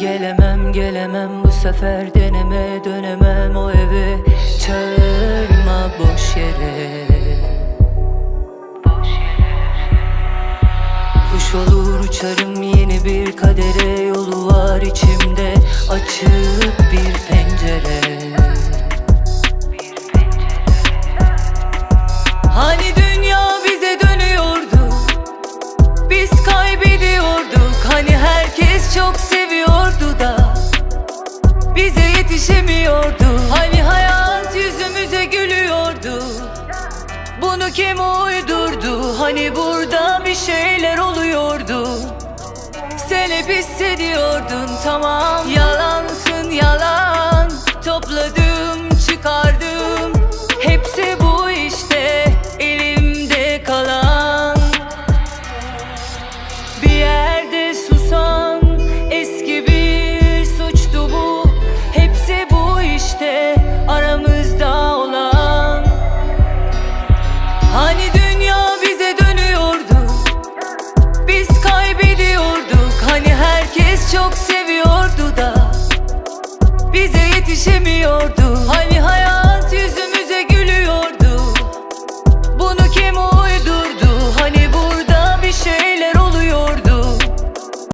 Gelemem gelemem. Bu sefer deneme dönemem. O eve Çağırma boş yere. Kuş olur uçarım yeni bir kadere. Yolu var içimde açık bir pencere. Hani dünya bize dönüyordu? Biz kaybediyorduk. Hani herkes çok seviyordu da Bize yetişemiyordu. Hani hayat yüzümüze gülüyordu. Bunu kim uydurdu? Hani burada bir şeyler oluyordu. Sen hep hissediyordun tamam. Ya yetişemiyordu Hani hayat yüzümüze gülüyordu. Bunu kim